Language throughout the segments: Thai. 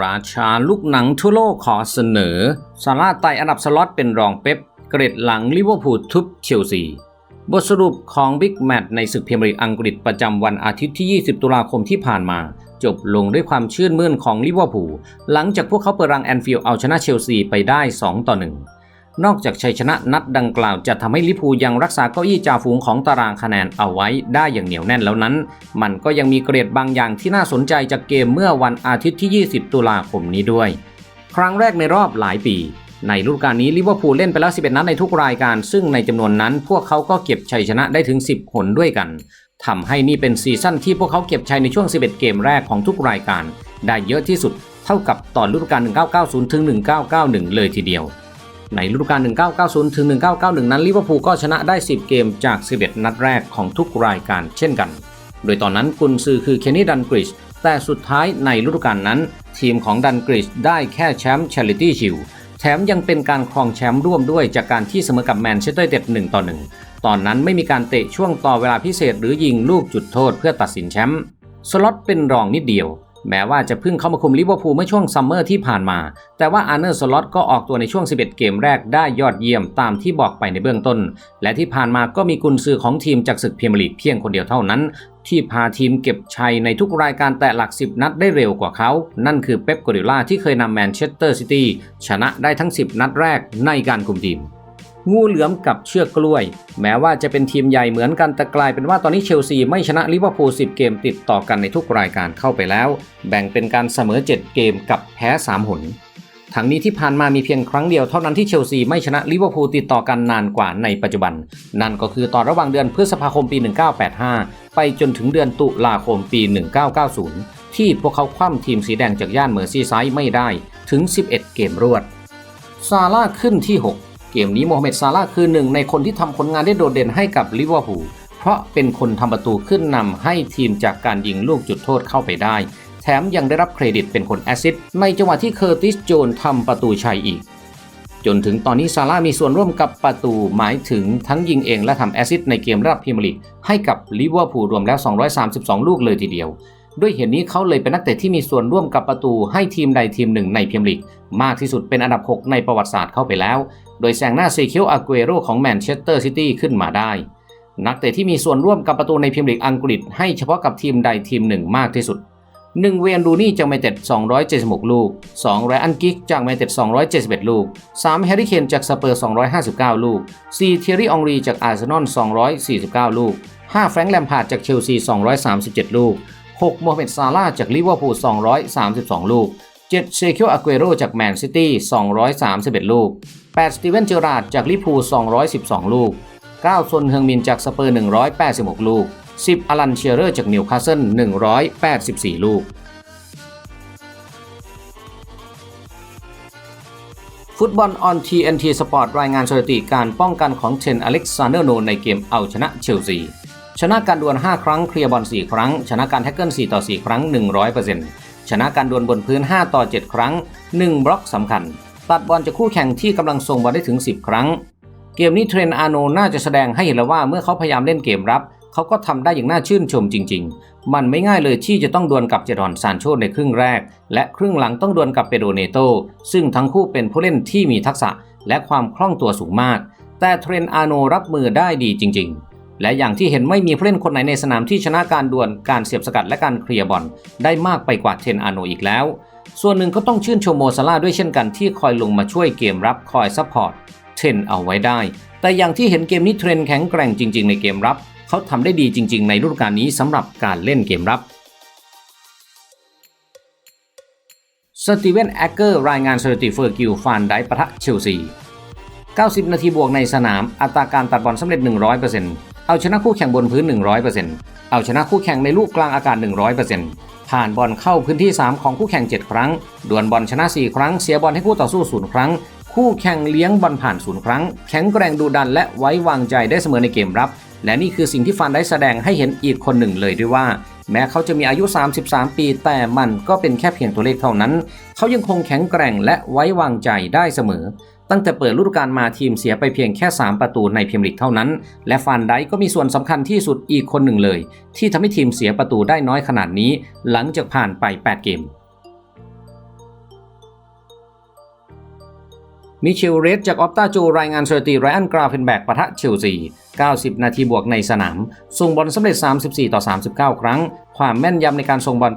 ราชาลูกหนังทั่วโลกขอเสนอ ซาร่าไต่อันดับสล็อตเป็นรองเป๊ปเกรดหลังลิเวอร์พูลทุบเชลซี บทสรุปของบิ๊กแมตช์ในศึกพรีเมียร์ลีกอังกฤษประจำวันอาทิตย์ที่ 20 ตุลาคมที่ผ่านมา จบลงด้วยความชื่นมื่นของลิเวอร์พูลหลังจากพวกเขาเปิดรังแอนฟิลด์เอาชนะเชลซีไปได้ 2 ต่อ 1 นอกจากชัยชนะนัดดังกล่าวจะทำให้ลิพูยังรักษาเก้าอี้จ่าฝูงของตารางคะแนนเอาไว้ได้อย่างเหนียวแน่นแล้วนั้น มันก็ยังมีเกรดบางอย่างที่น่าสนใจจากเกมเมื่อวันอาทิตย์ที่ 20 ตุลาคมนี้ด้วย ครั้งแรกในรอบหลายปี ในฤดูกาลนี้ลิเวอร์พูลเล่นไปแล้ว 11 นัดในทุกรายการ ซึ่งในจำนวนนั้นพวกเขาก็เก็บชัยชนะได้ถึง 10หนด้วยกันทำให้นี่เป็นซีซั่นที่พวกเขาเก็บชัยในช่วง 11 เกมแรกของทุกรายการ ได้เยอะที่สุด เท่ากับตอนฤดูกาล1990ถึง1991 เลยทีเดียว ในฤดูกาล 1990 ถึง 1991 นั้นลิเวอร์พูลก็ชนะได้ 10 เกมจาก 11 นัดแรกของทุกรายการเช่นกัน โดยตอนนั้นกุนซือคือเคนนี่ดันกริช แต่สุดท้ายในฤดูกาลนั้น ทีมของดันกริชได้แค่แชมป์ Charity Shield แถมยังเป็นการครองแชมป์ร่วมด้วยจากการที่เสมอกับแมนเชสเตอร์ยูไนเต็ด1ต่อ 1 ตอนนั้นไม่มีการเตะช่วงต่อเวลาพิเศษหรือยิงลูกจุดโทษเพื่อตัดสินแชมป์ สล็อตเป็นรองนิดเดียว แม้ว่าจะเพิ่งเข้ามาคุมลิเวอร์พูลเมื่อช่วงซัมเมอร์ที่ผ่านมา แต่ว่าอาร์เนอร์สล็อตก็ออกตัวในช่วง 11 เกมแรกได้ยอดเยี่ยมตามที่บอกไปในเบื้องต้น และที่ผ่านมาก็มีกุนซือของทีมจากศึกพรีเมียร์ลีกเพียงคนเดียวเท่านั้น ที่พาทีมเก็บชัยในทุกรายการแต่หลัก 10 นัดได้เร็วกว่าเขา นั่นคือเป๊ปกัวดิโอลาที่เคยนำแมนเชสเตอร์ซิตี้ชนะได้ทั้ง 10 นัดแรกในการคุมทีม งูเหลือมกับเชือกกล้วย แม้ว่าจะเป็นทีมใหญ่เหมือนกันแต่กลายเป็นว่าตอนนี้เชลซีไม่ชนะลิเวอร์พูล10 เกมติดต่อกันในทุกรายการเข้าไปแล้ว แบ่งเป็นการเสมอ 7 เกมกับแพ้ 3 หนทั้งนี้ที่ผ่านมามีเพียงครั้งเดียวเท่านั้นที่เชลซีไม่ชนะลิเวอร์พูลติดต่อกันนานกว่าในปัจจุบัน นั่นก็คือตอนระหว่างเดือนพฤษภาคมปี 1985 ไปจนถึงเดือนตุลาคมปี 1990 ที่พวกเขาคว่ำทีมสีแดงจากย่านเมอร์ซีไซด์ไม่ได้ถึง 11 เกมรวด ซาร่าขึ้นที่ 6 เกมนี้โมฮัมเหม็ดซาร่าคือหนึ่งในคนที่ทำผลงานได้โดดเด่นให้กับลิเวอร์พูลเพราะเป็นคนทำประตูขึ้นนำให้ทีมจากการยิงลูกจุดโทษเข้าไปได้ แถมยังได้รับเครดิตเป็นคนแอซิสในจังหวะที่เคอร์ติสโจนทำประตูชัยอีก จนถึงตอนนี้ซาร่ามีส่วนร่วมกับประตูหมายถึงทั้งยิงเองและทำแอซิสในเกมรับพรีเมียร์ลีกให้กับลิเวอร์พูลรวมแล้ว 232 ลูกเลยทีเดียว ด้วยเหตุนี้เขาเลยเป็นนักเตะที่มีส่วนร่วมกับประตูให้ทีมใดทีมหนึ่งในพรีเมียร์ลีกมากที่สุดเป็นอันดับ 6 ในประวัติศาสตร์เข้าไปแล้ว โดยแซงหน้าเซคิลอากเอโรของแมนเชสเตอร์ซิตี้ขึ้นมาได้ นักเตะที่มีส่วนร่วมกับประตูในพรีเมียร์ลีกอังกฤษให้เฉพาะกับทีมใดทีมหนึ่งมากที่สุด1เวียนรูนี่จากแมนเต็ด276 ลูก2ไรอันกิกจากแมนเต็ด271 ลูก 3 แฮร์รี่เคนจากสเปอร์ 259 ลูก 4 เทียรี่องรีจากอาร์เซนอล 249 ลูก 5 แฟรงค์แลมพาร์ดจากเชลซี 237 ลูก 6โมฮัมเหม็ดซาร่าจากลิเวอร์พูล232 ลูก 7 เชคิลอากุเอโรจากแมนซิตี้ 231 ลูก 8 สตีเวนเจอราร์ดจากลิพูล212 ลูก 9 ซนเฮงมินจากสเปอร์ 186 ลูก 10 อลันเชียเรอร์จากนิวคาสเซิล 184 ลูก ฟุตบอลออน TNT Sport รายงานสถิติการป้องกันของเทนอเล็กซานเดอร์โนในเกมเอาชนะเชลซี ชนะการดวล 5 ครั้งเคลียร์บอล4 ครั้ง ชนะการแท็กเกิล4ต่อ 4 ครั้ง 100%ชนะการดวลบนพื้น 5 ต่อ 7 ครั้ง 1 บล็อกสำคัญ ตัดบอลจากคู่แข่งที่กำลังส่งบอลได้ถึง 10 ครั้ง เกมนี้เทรนอาโนน่าจะแสดงให้เห็นแล้วว่าเมื่อเขาพยายามเล่นเกมรับ เขาก็ทำได้อย่างน่าชื่นชมจริง ๆ มันไม่ง่ายเลยที่จะต้องดวลกับเจดอนซานโชในครึ่งแรก และครึ่งหลังต้องดวลกับเปโดเนโต ซึ่งทั้งคู่เป็นผู้เล่นที่มีทักษะและความคล่องตัวสูงมาก แต่เทรนอาโนรับมือได้ดีจริง ๆ และอย่างที่เห็นไม่มีผู้เล่นคนไหนในสนามที่ชนะการดวลการเสียบสกัดและการเคลียร์บอลได้มากไปกว่าเทนอาโนอีกแล้ว ส่วนหนึ่งก็ต้องชื่นชมโมซาร่าด้วยเช่นกันที่คอยลงมาช่วยเกมรับคอยซัพพอร์ตเทนเอาไว้ได้ แต่อย่างที่เห็นเกมนี้เทรนแข็งแกร่งจริง ๆ ในเกมรับ เขาทำได้ดีจริง ๆ ในฤดูกาลนี้สำหรับการเล่นเกมรับสตีเวนแอคเกอร์รายงานสถิติเฟอร์กิลฟานไดปะทะเชลซี 90 นาทีบวกในสนาม อัตราการตัดบอลสำเร็จ 100% เอาชนะคู่แข่งบนพื้น 100%เอาชนะคู่แข่งในลูกกลางอากาศ 100%ผ่านบอลเข้าพื้นที่ 3 ของคู่แข่ง 7 ครั้ง ดวลบอลชนะ 4 ครั้ง เสียบอลให้คู่ต่อสู้0ครั้ง คู่แข่งเลี้ยงบอลผ่าน0ครั้ง แข็งแกร่งดุดันและไว้วางใจได้เสมอในเกมรับ และนี่คือสิ่งที่ฟันได้แสดงให้เห็นอีกคนหนึ่งเลยด้วยว่า แม้เขาจะมีอายุ 33 ปี แต่มันก็เป็นแค่เพียงตัวเลขเท่านั้น เขายังคงแข็งแกร่งและไว้วางใจได้เสมอ ตั้งแต่เปิดฤดูกาลมาทีมเสียไปเพียงแค่ 3 ประตูในพรีเมียร์ลีกเท่านั้น และฟานไดก็มีส่วนสำคัญที่สุดอีกคนหนึ่งเลย ที่ทำให้ทีมเสียประตูได้น้อยขนาดนี้ หลังจากผ่านไป 8 เกมมิเชลเรสจากออฟตาจูรายงานสถิตีไรอันกราเฟนแบกปะทะเชลซี 90 นาทีบวกในสนาม ส่งบอลสำเร็จ 34 ต่อ 39 ครั้ง ความแม่นยำในการส่งบอล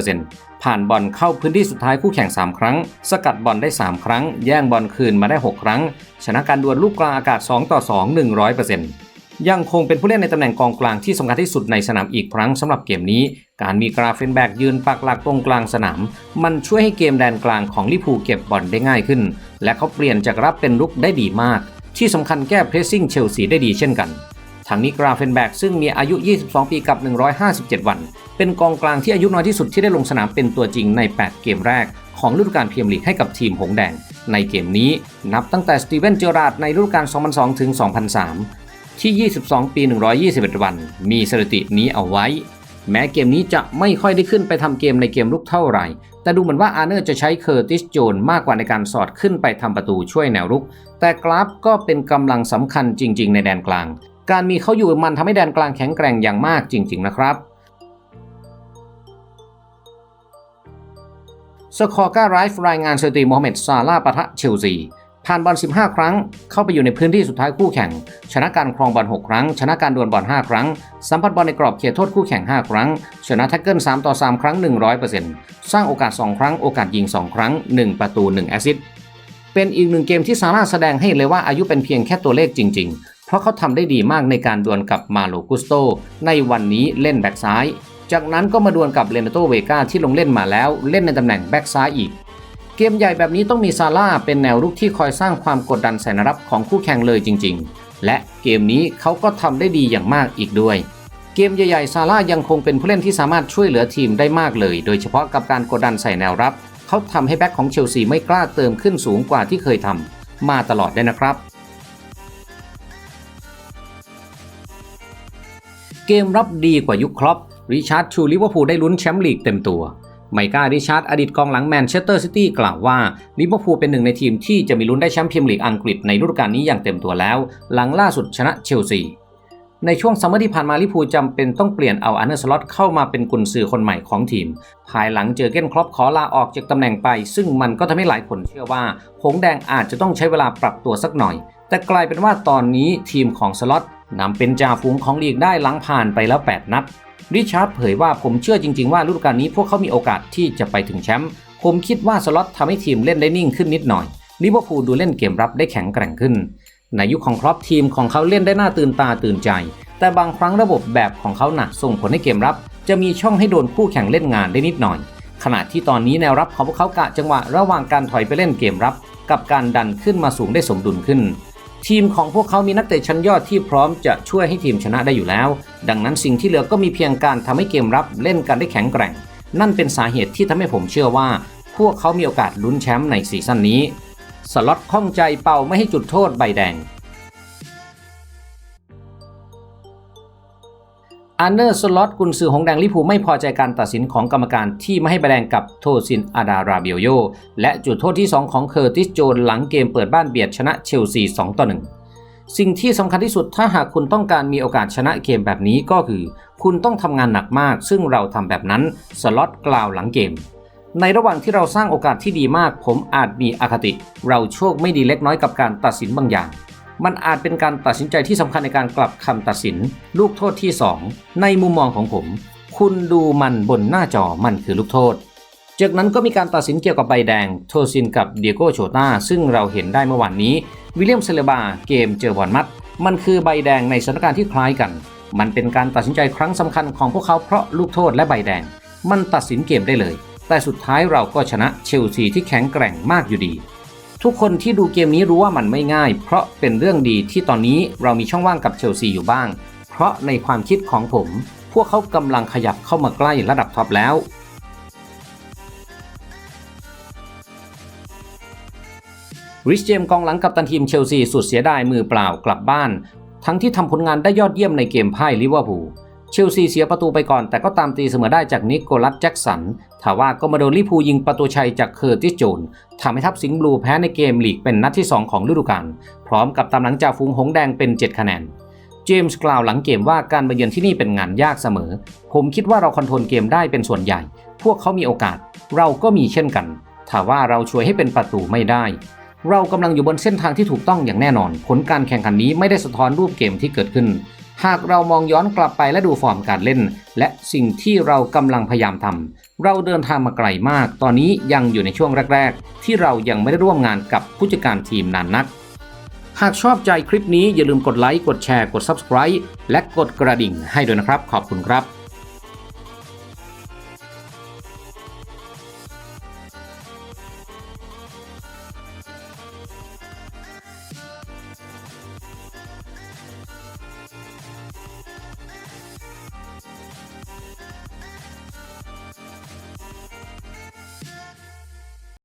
87%ผ่านบอลเข้าพื้นที่สุดท้ายคู่แข่ง 3 ครั้ง สกัดบอลได้ 3 ครั้ง แย่งบอลคืนมาได้ 6 ครั้ง ชนะการดวลลูกกลางอากาศ 2 ต่อ 2 100%ยังคงเป็นผู้เล่นในตำแหน่งกองกลางที่สำคัญที่สุดในสนามอีกครั้งสำหรับเกมนี้ การมีกราเฟนแบกยืนปักหลักตรงกลางสนาม มันช่วยให้เกมแดนกลางของลิพูเก็บบอลได้ง่ายขึ้น และเขาเปลี่ยนจากรับเป็นรุกได้ดีมาก ที่สำคัญแก้เพรสซิ่งเชลซีได้ดีเช่นกัน ทางนี้กราเฟนแบกซึ่งมีอายุ 22 ปีกับ 157 วัน เป็นกองกลางที่อายุน้อยที่สุดที่ได้ลงสนามเป็นตัวจริงใน 8 เกมแรก ของฤดูกาลเมียร์ลีกให้กับทีมหงแดง ในเกมนี้นับตั้งแต่สตีเวนเจอราร์ดในฤดูกาล 2002 ถึง 2003 ที่ 22 ปี 121 วัน มีสถิตินี้เอาไว้ แม้เกมนี้จะไม่ค่อยได้ขึ้นไปทำเกมในเกมลุกเท่าไหร่ แต่ดูเหมือนว่าอาร์เนอร์จะใช้เคอร์ติสโจนมากกว่าในการสอดขึ้นไปทำประตูช่วยแนวรุก แต่กราฟก็เป็นกำลังสำคัญจริง ๆ ในแดนกลาง การมีเขาอยู่มันทำให้แดนกลางแข็งแกร่งอย่างมากจริง ๆ นะครับสคอร์การไรฟ์รายงานสถิติโมฮัมเหม็ดซาลาปะทะเชลซีผ่านบอล 15 ครั้ง เข้าไปอยู่ในพื้นที่สุดท้ายคู่แข่ง ชนะการครองบอล 6 ครั้ง ชนะการดวลบอล 5 ครั้ง สัมผัสบอลในกรอบเขตโทษคู่แข่ง 5 ครั้ง ชนะแท็กเกิล 3 ต่อ 3 ครั้ง 100%สร้างโอกาส 2 ครั้ง โอกาสยิง 2 ครั้ง 1 ประตู 1 แอสซิสต์ เป็นอีกหนึ่งเกมที่ซาร่าแสดงให้เห็นเลยว่าอายุเป็นเพียงแค่ตัวเลขจริงๆ เพราะเขาทำได้ดีมากในการดวลกับมาโลกุสโต ในวันนี้เล่นแบ็กซ้าย จากนั้นก็มาดวลกับเลนโตเวกาที่ลงเล่นมาแล้วเล่นในตำแหน่งแบ็กซ้ายอีก เกมใหญ่แบบนี้ต้องมีซาร่าเป็นแนวรุกที่คอยสร้างความกดดันใส่นรับของคู่แข่งเลยจริง ๆ และเกมนี้เขาก็ทำได้ดีอย่างมากอีกด้วยเกมใหญ่ๆซาร่ายังคงเป็นผู้เล่นที่สามารถช่วยเหลือทีมได้มากเลย โดยเฉพาะกับการกดดันใส่แนวรับ เขาทำให้แบ็คของเชลซีไม่กล้าเติมขึ้นสูงกว่าที่เคยทำมาตลอดได้นะครับ เกมรับดีกว่ายุคครอปริชาร์ดชูลิเวอร์พูลได้ลุ้นแชมป์ลีกเต็มตัว ไมก้าริชาร์ดอดีตกองหลังแมนเชสเตอร์ซิตี้กล่าวว่าลิเวอร์พูลเป็นหนึ่งในทีมที่จะมีลุ้นได้แชมป์พรีเมียร์ลีกอังกฤษในฤดูกาลนี้อย่างเต็มตัวแล้ว หลังล่าสุดชนะเชลซีในช่วงซัมเมอร์ที่ผ่านมาลิวพูจำเป็นต้องเปลี่ยนเอาอันเนอร์สล็อตเข้ามาเป็นกุนซือคนใหม่ของทีม ภายหลังเจอเก้นครอปขอลาออกจากตำแหน่งไป ซึ่งมันก็ทำให้หลายคนเชื่อว่า หงแดงอาจจะต้องใช้เวลาปรับตัวสักหน่อย แต่กลายเป็นว่าตอนนี้ทีมของสล็อต นำเป็นจ่าฝูงของลีกได้หลังผ่านไปแล้ว 8 นัด ริชาร์ดเผยว่าผมเชื่อจริง ๆ ว่าฤดูกาลนี้พวกเขามีโอกาสที่จะไปถึงแชมป์ผมคิดว่าสล็อตทำให้ทีมเล่นได้นิ่งขึ้นนิดหน่อยลิเวอร์พูลดูเล่นเกมรับได้แข็งแกร่งขึ้น ในยุคของครอปทีมของเขาเล่นได้น่าตื่นตาตื่นใจ แต่บางครั้งระบบแบบของเขาหนักส่งผลให้เกมรับ จะมีช่องให้โดนคู่แข่งเล่นงานได้นิดหน่อย ขณะที่ตอนนี้แนวรับของพวกเขากะจังหวะระหว่างการถอยไปเล่นเกมรับ กับการดันขึ้นมาสูงได้สมดุลขึ้น ทีมของพวกเขามีนักเตะชั้นยอดที่พร้อมจะช่วยให้ทีมชนะได้อยู่แล้ว ดังนั้นสิ่งที่เหลือก็มีเพียงการทำให้เกมรับเล่นกันได้แข็งแกร่ง นั่นเป็นสาเหตุที่ทำให้ผมเชื่อว่า พวกเขามีโอกาสลุ้นแชมป์ในซีซั่นนี้ สล็อตข้องใจเป่าไม่ให้จุดโทษใบแดง อันเนอร์สล็อตกุนซือหงแดงลิพูไม่พอใจการตัดสินของกรรมการที่ไม่ให้ใบแดงกับโทซินอาดาราเบียโย และจุดโทษที่ 2 ของเคอร์ติสโจนหลังเกมเปิดบ้านเบียดชนะเชลซี2ต่อ1สิ่งที่สำคัญที่สุดถ้าหากคุณต้องการมีโอกาสชนะเกมแบบนี้ก็คือ คุณต้องทำงานหนักมาก ซึ่งเราทำแบบนั้นสล็อตกล่าวหลังเกม ในระหว่างที่เราสร้างโอกาสที่ดีมาก ผมอาจมีอคติ เราโชคไม่ดีเล็กน้อยกับการตัดสินบางอย่าง มันอาจเป็นการตัดสินใจที่สำคัญในการกลับคำตัดสิน ลูกโทษที่ 2 ในมุมมองของผม คุณดูมันบนหน้าจอมันคือลูกโทษ จากนั้นก็มีการตัดสินเกี่ยวกับใบแดง โทซินกับเดียโกโชตาซึ่งเราเห็นได้เมื่อวานนี้ วิลเลียมเซเลบาเกมเจอบอลมัด มันคือใบแดงในสถานการณ์ที่คล้ายกัน มันเป็นการตัดสินใจครั้งสำคัญของพวกเขาเพราะลูกโทษและใบแดง มันตัดสินเกมได้เลย แต่สุดท้ายเราก็ชนะเชลซีที่แข็งแกร่งมากอยู่ดี ทุกคนที่ดูเกมนี้รู้ว่ามันไม่ง่าย เพราะเป็นเรื่องดีที่ตอนนี้เรามีช่องว่างกับเชลซีอยู่บ้าง เพราะในความคิดของผม พวกเขากำลังขยับเข้ามาใกล้ระดับท็อปแล้วริชเจมกองหลังกับตันทีมเชลซีสุดเสียดายมือเปล่ากลับบ้าน ทั้งที่ทำผลงานได้ยอดเยี่ยมในเกมพ่ายลิเวอร์พูล เชลซีเสียประตูไปก่อน แต่ก็ตามตีเสมอได้จากนิโคลัสแจ็กสันทว่าก็มาโดนลิพูยิงประตูชัยจากเคอร์ติสโจนทำให้ทัพสิงห์บลูแพ้ในเกมลีกเป็นนัดที่ 2 ของฤดูกาลพร้อมกับตามหลังจากฟูงหงแดงเป็น 7 คะแนนเจมส์กล่าวหลังเกมว่าการมาเยือนที่นี่เป็นงานยากเสมอ ผมคิดว่าเราคอนโทรลเกมได้เป็นส่วนใหญ่ พวกเขามีโอกาส เราก็มีเช่นกันถ้าว่าเราช่วยให้เป็นประตูไม่ได้ เรากำลังอยู่บนเส้นทางที่ถูกต้องอย่างแน่นอน ผลการแข่งขันนี้ไม่ได้สะท้อนรูปเกมที่เกิดขึ้น หากเรามองย้อนกลับไปและดูฟอร์มการเล่น และสิ่งที่เรากำลังพยายามทำเราเดินทางมาไกลมาก ตอนนี้ยังอยู่ในช่วงแรก ๆ ที่เรายังไม่ได้ร่วมงานกับผู้จัดการทีมนานนัก หากชอบใจคลิปนี้อย่าลืมกดไลค์กดแชร์กด Subscribe และกดกระดิ่งให้ด้วยนะครับ ขอบคุณครับ